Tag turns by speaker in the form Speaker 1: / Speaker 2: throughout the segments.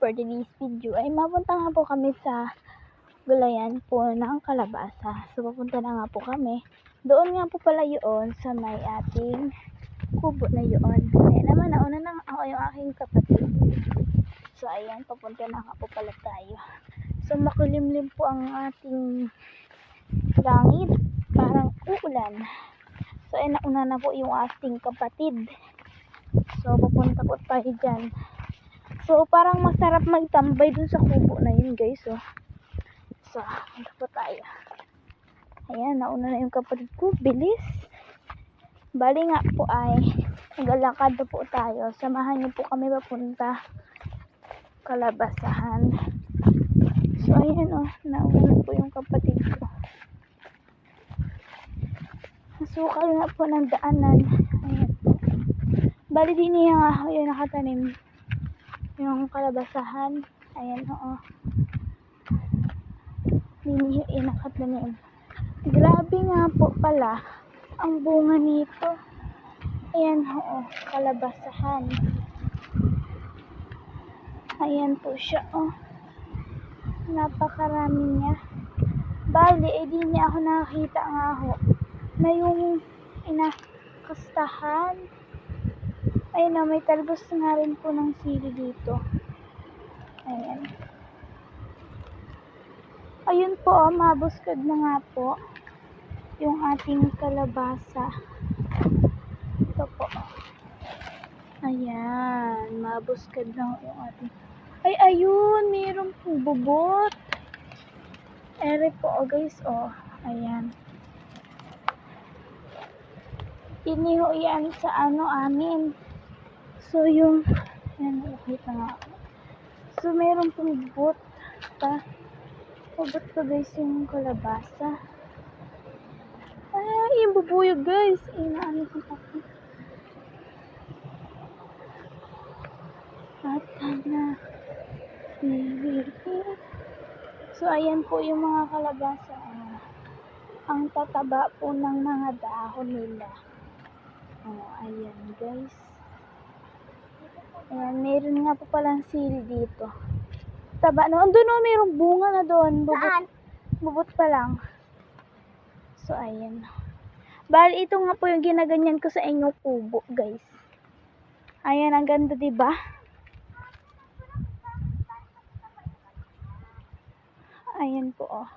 Speaker 1: for today's video ay mapunta nga po kami sa gulayan po ng kalabasa. So, papunta na nga po kami. Doon nga po pala yun sa may ating kubo na yun. Kaya naman, nauna na ako yung aking kapatid. So, ayan, papunta na nga po pala tayo. So, makulimlim po ang ating langit. Parang uulan. So, ayan, nauna na po yung ating kapatid. So, papunta po tayo dyan. So, parang masarap magtambay dun sa kubo na yun, guys. Oh. So, punta po tayo. Ayan, nauna na yung kapatid ko. Bilis. Bali nga po ay naglalakad na po tayo. Samahan niyo po kami papunta kalabasahan. So, ayan oh. Nauna po yung kapatid ko. Nasukal nga po ng daanan. Ayan. Bali din niya nga yung nakatanim yung kalabasahan. Ayan, oo. Hindi yung nakatanim. Grabe nga po pala ang bunga nito. Ayan, oo. Kalabasahan. Ayan po siya, oh. Napakarami niya. Bali, eh di niya ako nakakita nga ho na yung inakastahan. Ayun na, may talbos nga rin po ng sili dito. Ayan. Ayun po, oh, mabuskad na nga po yung ating kalabasa. Ito po. Ayan, mabuskad na yung ating... Ay, ayun, mayroon pong bubot. Ere po, oh, guys, oh. Ayan. Iniho yan sa ano amin. So, yung, yan, nakita nga. So, meron pong bot, pa. Pabot ko guys yung kalabasa. Ay, yung bubuyog guys. Inaano ko ako. At na. So, ayan po yung mga kalabasa. Ah, ang tataba po ng mga dahon nila. Oh, ayan guys. Ayan, meron nga po palang sili dito. Taba no. Doon no, mayroong bunga na doon. Bubot,
Speaker 2: Saan?
Speaker 1: bubot pa lang. So, ayan. Bali, ito nga po yung ginaganyan ko sa inyong kubo, guys. Ayan, ang ganda, ba? Ayan po, oh.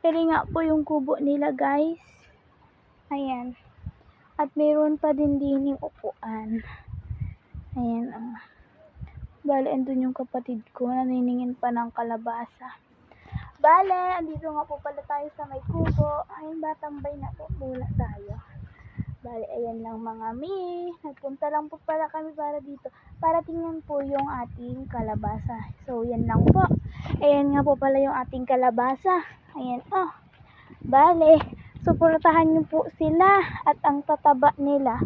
Speaker 1: Pero nga po yung kubo nila, guys. Ayan. At mayroon pa din din yung upuan. Ayan, oh. Bale, andun yung kapatid ko. Naniningin pa ng kalabasa. Bale, andito nga po pala tayo sa may kubo. Ayun ba, na po muna tayo. Bale, ayan lang mga mi. Nagpunta lang po pala kami para dito. Para tingnan po yung ating kalabasa. So, yan lang po. Ayan nga po pala yung ating kalabasa. Ayan, oh. Bale, suportahan niyo po sila at ang tataba nila.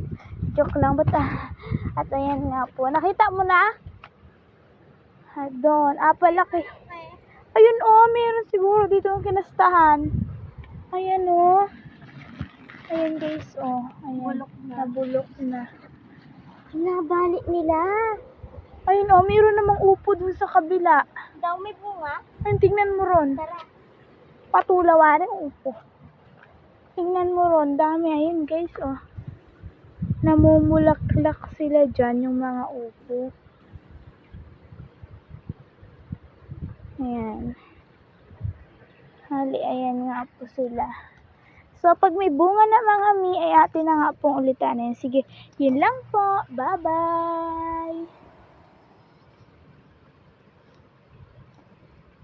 Speaker 1: Joke lang, ba't ah? At ayan nga po. Nakita mo na? Ah, doon. Ah, palaki. Ayun, oh, meron siguro dito ang kinastahan. Ayan, oh. Ayan, guys, oh. Ayan.
Speaker 2: Bulok na.
Speaker 1: Nabulok na.
Speaker 2: Nabalik nila.
Speaker 1: Ayun, oh, meron namang upo dun sa kabila.
Speaker 2: Daw may bunga.
Speaker 1: Ayun, tingnan mo ron.
Speaker 2: Tara.
Speaker 1: Patulawa rin upo. Tingnan mo ron, dami. Ayun, guys, oh. Namumulaklak sila dyan, yung mga upo. Ayan. Hali, ayan nga po sila. So, pag may bunga na mga mi, ay atin na nga pong ulitanin. Sige, yun lang po. Bye-bye!